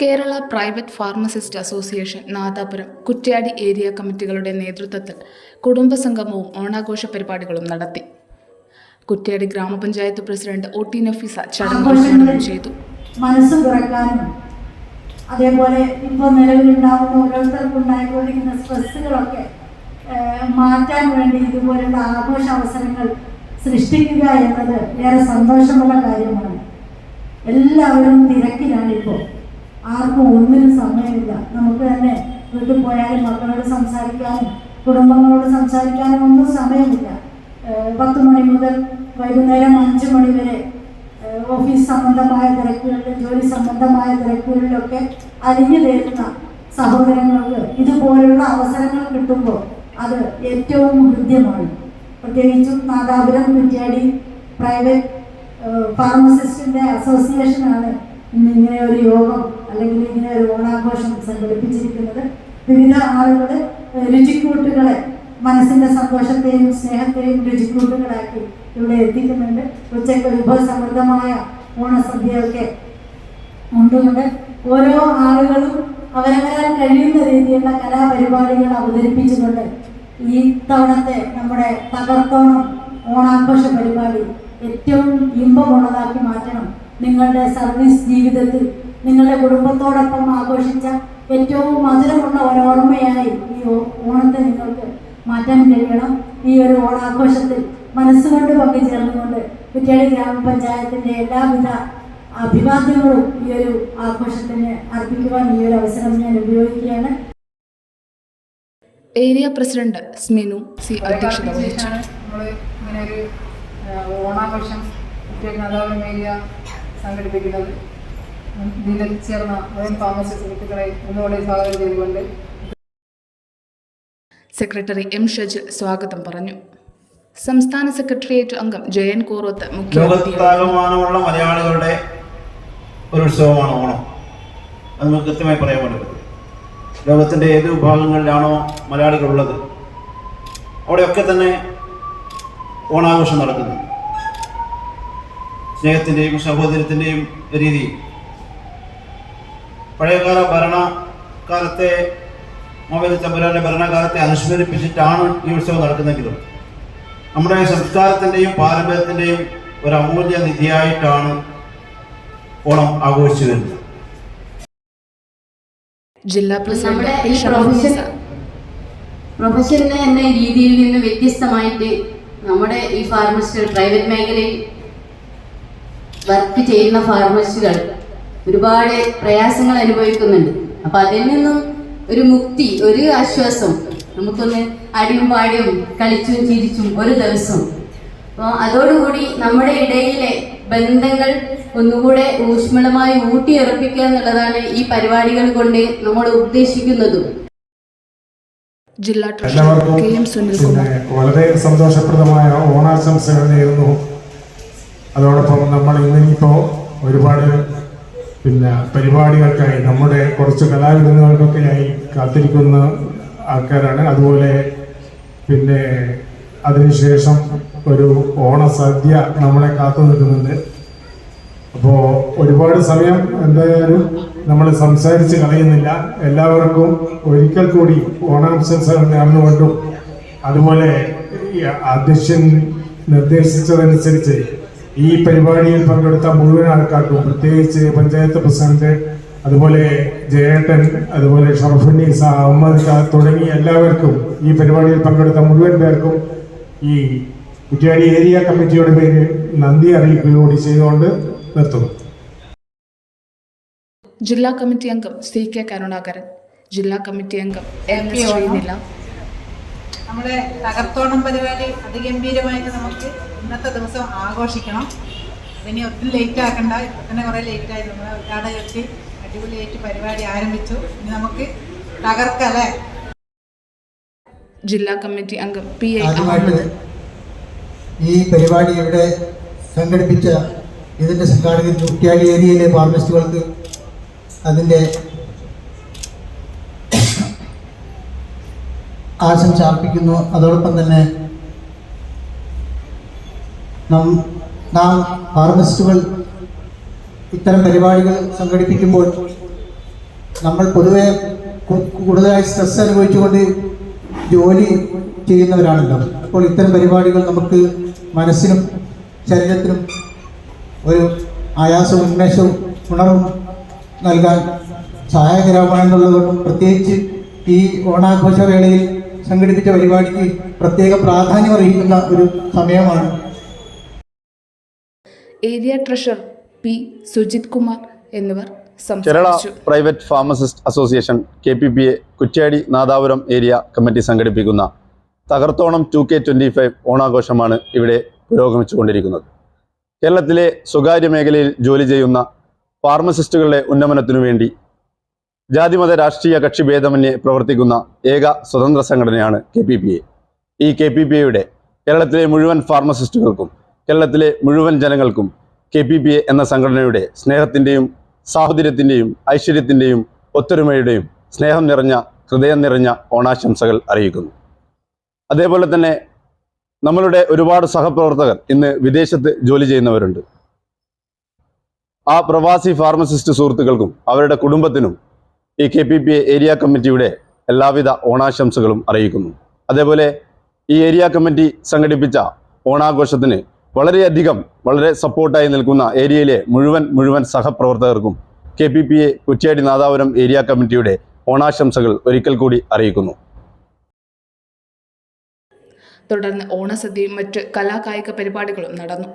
Kerala private pharmacist association Nadapuram Kuttiady area കമ്മിറ്റികളുടെ നേതൃത്വത്തിൽ കുടുംബസംഗമവും ഓണാഘോഷ പരിപാടികളും നടത്തി. കുറ്റ്യാടി ഗ്രാമപഞ്ചായത്ത് പ്രസിഡന്റ് ഒ ടി നഫീസ ചടങ്ങ് ഉദ്ഘാടനം ചെയ്തു. മനസ്സ് തുറക്കാനും അതേപോലെ ഇപ്പോൾ നിലവിലുണ്ടാകുന്ന ഓരോരുത്തർക്കും ഉണ്ടായിക്കൊണ്ടിരിക്കുന്ന സ്ട്രെസ്സുകളൊക്കെ മാറ്റാൻ വേണ്ടി ഇതുപോലുള്ള ആഘോഷ അവസരങ്ങൾ സൃഷ്ടിക്കുക എന്നത് ഏറെ സന്തോഷമുള്ള കാര്യമാണ്. എല്ലാവരും തിരക്കിലാണ് ഇപ്പോൾ. ആർക്കും ഒന്നിനും സമയമില്ല. നമുക്ക് തന്നെ വീട്ടിൽ പോയാലും മക്കളോട് സംസാരിക്കാനും കുടുംബങ്ങളോട് സംസാരിക്കാനും ഒന്നും സമയമില്ല. പത്ത് മണി മുതൽ വൈകുന്നേരം അഞ്ച് മണി വരെ ഓഫീസ് സംബന്ധമായ തിരക്കുകളിലും ജോലി സംബന്ധമായ തിരക്കുകളിലൊക്കെ അലിഞ്ഞു തേരുന്ന സഹോദരങ്ങൾക്ക് ഇതുപോലുള്ള അവസരങ്ങൾ കിട്ടുമ്പോൾ അത് ഏറ്റവും ഹൃദ്യമാണ്. പ്രത്യേകിച്ചും നാദാപുരം കുറ്റ്യാടി പ്രൈവറ്റ് ഫാർമസിസ്റ്റിന്റെ അസോസിയേഷനാണ് ഇന്ന് ഇങ്ങനെ ഒരു യോഗം അല്ലെങ്കിൽ ഇങ്ങനെ ഒരു ഓണാഘോഷം സംഘടിപ്പിച്ചിരിക്കുന്നത്. വിവിധ ആളുകൾ രുചിക്കൂട്ടുകളെ മനസ്സിന്റെ സന്തോഷത്തെയും സ്നേഹത്തെയും രുചിക്കൂട്ടുകളാക്കി ഇവിടെ എത്തിക്കുന്നുണ്ട്. ഉച്ചയ്ക്ക് വിഭവസമൃദ്ധമായ ഓണസദ്യയൊക്കെ ഉണ്ടുകൊണ്ട് ഓരോ ആളുകളും അവരവരാൻ കഴിയുന്ന രീതിയിലുള്ള കലാപരിപാടികൾ അവതരിപ്പിച്ചുകൊണ്ട് ഈ തവണത്തെ നമ്മുടെ തകർത്തോണം ഓണാഘോഷ പരിപാടി ഏറ്റവും ഇമ്പമുള്ളതാക്കി മാറ്റണം. നിങ്ങളുടെ സർവീസ് ജീവിതത്തിൽ നിങ്ങളുടെ കുടുംബത്തോടൊപ്പം ആഘോഷിച്ച ഏറ്റവും മധുരമുള്ള ഒരോർമ്മയായി ഈ ഓണത്തെ നിങ്ങൾക്ക് മാറ്റാൻ കഴിയണം. ഈ ഒരു ഓണാഘോഷത്തിൽ മനസ്സുകൊണ്ട് പങ്കുചേർന്നുകൊണ്ട് കുറ്റ്യാടി ഗ്രാമപഞ്ചായത്തിന്റെ എല്ലാവിധ അഭിവാദ്യങ്ങളും ഈ ഒരു ആഘോഷത്തിന് അർപ്പിക്കുവാൻ ഈ ഒരു അവസരം ഞാൻ ഉപയോഗിക്കുകയാണ്. ഏരിയ പ്രസിഡന്റ് സ്മിനു സി അധ്യക്ഷത വഹിച്ചു. ഓണാഘോഷം ഏരിയ സംഘടിപ്പിക്കുന്നത്. ഇതിൽ ചേർന്ന മുഴുവൻ ഫാർമസിസ്റ്റ് കുട്ടികളെ ഒന്നുകൂടെ സ്വാഗതം ചെയ്തുകൊണ്ട് സെക്രട്ടറി എം ഷജിൽ സ്വാഗതം പറഞ്ഞു. സംസ്ഥാന സെക്രട്ടേറിയറ്റ് അംഗം ജയൻ കോറോത്ത് മലയാളികളുടെ ഒരു ഉത്സവമാണ് ഓണം. അത് നമുക്ക് കൃത്യമായി പറയാൻ വേണ്ടത് ലോകത്തിന്റെ ഏത് വിഭാഗങ്ങളിലാണോ മലയാളികളുള്ളത് അവിടെയൊക്കെ തന്നെ ഓണാഘോഷം നടക്കുന്നു. സ്നേഹത്തിന്റെയും സഹോദരത്തിന്റെയും രീതിയിൽ പഴയകാല ഭരണകാലത്തെ മൊബൈൽ തമ്പുരാന്റെ ഭരണകാലത്തെ അനുസ്മരിപ്പിച്ചിട്ടാണ് ഈ ഉത്സവം നടക്കുന്നെങ്കിലും നമ്മുടെ സംസ്കാരത്തിന്റെയും പാരമ്പര്യത്തിന്റെയും ഒരു അമൂല്യ നിധിയായിട്ടാണ് ഓണം ആഘോഷിച്ചു വരുന്നത്. ജില്ലാ പ്രസിഡന്റ് നമ്മുടെ പി ഈ ഷറഫുന്നിസ പ്രൊഫഷൻ എന്ന രീതിയിൽ നിന്ന് വ്യത്യസ്തമായിട്ട് നമ്മുടെ ഈ ഫാർമസിസ്റ്റുകൾ പ്രൈവറ്റ് മേഖലയിൽ വർക്ക് ചെയ്യുന്ന ഫാർമസിസ്റ്റുകൾ ഒരുപാട് പ്രയാസങ്ങൾ അനുഭവിക്കുന്നുണ്ട്. അപ്പൊ അതിൽ നിന്നും ഒരു മുക്തി ഒരു ആശ്വാസം നമുക്കൊന്ന് അടിയും പാടിയും കളിച്ചും ചിരിച്ചും ഒരു ദിവസം. അപ്പോൾ അതോടുകൂടി നമ്മുടെ ഇടയിലെ ബന്ധങ്ങൾ ഒന്നുകൂടെ ഊഷ്മളമായി ഊട്ടിയുറപ്പിക്കുക എന്നുള്ളതാണ് ഈ പരിപാടികൾ കൊണ്ട് നമ്മൾ ഉദ്ദേശിക്കുന്നതും. ജില്ലാ ട്രഷറർ കെ എം സുനിൽകുമാർ വളരെ സന്തോഷപ്രദമായ ഓണാശംസകൾ നേരുന്നു. അതോടൊപ്പം നമ്മൾ ഇന്നിപ്പോൾ ഒരുപാട് പിന്നെ പരിപാടികൾക്കായി നമ്മുടെ കുറച്ച് കലാവിരുന്നുകൾക്കൊക്കെയായി കാത്തിരിക്കുന്ന ആൾക്കാരാണ്. അതുപോലെ പിന്നെ അതിനുശേഷം ഒരു ഓണസദ്യ നമ്മളെ കാത്തു നിൽക്കുന്നുണ്ട് അപ്പോൾ ഒരുപാട് സമയം എന്തായാലും നമ്മൾ സംസാരിച്ച് കളയുന്നില്ല. എല്ലാവർക്കും ഒരിക്കൽ കൂടി ഓണാംശംസകൾ നേർന്നുകൊണ്ടും അതുപോലെ അധ്യക്ഷൻ നിർദ്ദേശിച്ചതനുസരിച്ച് ഈ പരിപാടിയിൽ പങ്കെടുത്ത മുഴുവൻ ആൾക്കാർക്കും പ്രത്യേകിച്ച് പഞ്ചായത്ത് പ്രസിഡന്റ് അതുപോലെ ജയേട്ടൻ അതുപോലെ ഷറഫുന്നീസ അഹമ്മദ് തുടങ്ങി എല്ലാവർക്കും ഈ പരിപാടിയിൽ പങ്കെടുത്ത മുഴുവൻ പേർക്കും ഈ കുറ്റ്യാടി ഏരിയ കമ്മിറ്റിയുടെ പേര് നന്ദി അറിയിക്കുകയോടി ചെയ്തുകൊണ്ട് നിർത്തുന്നു ജില്ലാ കമ്മിറ്റി അംഗം സി കെ കരുണാകരൻ ജില്ലാ കമ്മിറ്റി അംഗം എസ് ശ്രീനില. നമ്മുടെ തകർത്തോണം പരിപാടി അതിഗംഭീരമായിട്ട് നമുക്ക് ഇന്നത്തെ ദിവസം ആഘോഷിക്കണം. ഇനി ഒത്തിരി ലേറ്റ് ആക്കണ്ട. ഇപ്പം തന്നെ കുറേ ലേറ്റായി നമ്മൾ ഒരാടെ വെച്ച് അടിപൊളിയായിട്ട് പരിപാടി ആരംഭിച്ചു. ഇനി നമുക്ക് തകർക്കല്ലേ? ജില്ലാ കമ്മിറ്റി അംഗം പി ഐ ഈ പരിപാടി ഇവിടെ സംഘടിപ്പിച്ച ഇതിന്റെ സംഘാടകർ കുട്ടിയാടി ഏരിയയിലെ ഫാർമസിസ്റ്റുകൾക്ക് അതിന്റെ ആശംസ അർപ്പിക്കുന്നു. അതോടൊപ്പം തന്നെ നാം നാം ഫാർമസിസ്റ്റുകൾ ഇത്തരം പരിപാടികൾ സംഘടിപ്പിക്കുമ്പോൾ നമ്മൾ പൊതുവെ കൂടുതലായി സ്ട്രെസ് അനുഭവിച്ചുകൊണ്ട് ജോലി ചെയ്യുന്നവരാണല്ലോ. അപ്പോൾ ഇത്തരം പരിപാടികൾ നമുക്ക് മനസ്സിനും ശരീരത്തിനും ഒരു ആയാസവും ഉന്മേഷവും ഉണർവും നൽകാൻ സഹായകരമാണെന്നുള്ളതുകൊണ്ടും പ്രത്യേകിച്ച് ഈ ഓണാഘോഷ വേളയിൽ സംഘടിപ്പിച്ച പരിപാടിക്ക് പ്രത്യേക പ്രാധാന്യം അർഹിക്കുന്ന ഒരു സമയമാണ്. Area treasurer P Sujith Kumar എന്നിവർ Kerala private pharmacist association K P P A Kuttiady Nadapuram area committee സംഘടിപ്പിക്കുന്ന തകർത്തോണം ടു കെ ട്വന്റി ഫൈവ് ഓണാഘോഷമാണ് ഇവിടെ പുരോഗമിച്ചുകൊണ്ടിരിക്കുന്നത്. കേരളത്തിലെ സ്വകാര്യ മേഖലയിൽ ജോലി ചെയ്യുന്ന ഫാർമസിസ്റ്റുകളുടെ ഉന്നമനത്തിനു വേണ്ടി ജാതിമത രാഷ്ട്രീയ കക്ഷി ഭേദമന്യേ പ്രവർത്തിക്കുന്ന ഏക സ്വതന്ത്ര സംഘടനയാണ് കെ പി പി എ. ഈ കെ പി പി എയുടെ കേരളത്തിലെ മുഴുവൻ ഫാർമസിസ്റ്റുകൾക്കും കേരളത്തിലെ മുഴുവൻ ജനങ്ങൾക്കും കെ പി പി എ എന്ന സംഘടനയുടെ സ്നേഹത്തിന്റെയും സാഹോദര്യത്തിന്റെയും ഐശ്വര്യത്തിന്റെയും ഒത്തൊരുമയുടെയും സ്നേഹം നിറഞ്ഞ ഹൃദയം നിറഞ്ഞ ഓണാശംസകൾ അറിയിക്കുന്നു. അതേപോലെ തന്നെ നമ്മളുടെ ഒരുപാട് സഹപ്രവർത്തകർ ഇന്ന് വിദേശത്ത് ജോലി ചെയ്യുന്നവരുണ്ട്. ആ പ്രവാസി ഫാർമസിസ്റ്റ് സുഹൃത്തുക്കൾക്കും അവരുടെ കുടുംബത്തിനും ഈ K P P A area കമ്മിറ്റിയുടെ എല്ലാവിധ ഓണാശംസകളും അറിയിക്കുന്നു. അതേപോലെ ഈ ഏരിയ കമ്മിറ്റി സംഘടിപ്പിച്ച ഓണാഘോഷത്തിന് വളരെയധികം വളരെ സപ്പോർട്ടായി നിൽക്കുന്ന ഏരിയയിലെ മുഴുവൻ മുഴുവൻ സഹപ്രവർത്തകർക്കും K P P A Kuttiady Nadapuram area കമ്മിറ്റിയുടെ ഓണാശംസകൾ ഒരിക്കൽ കൂടി അറിയിക്കുന്നു. തുടർന്ന് ഓണസദ്യയും മറ്റ് കലാകായിക പരിപാടികളും നടന്നു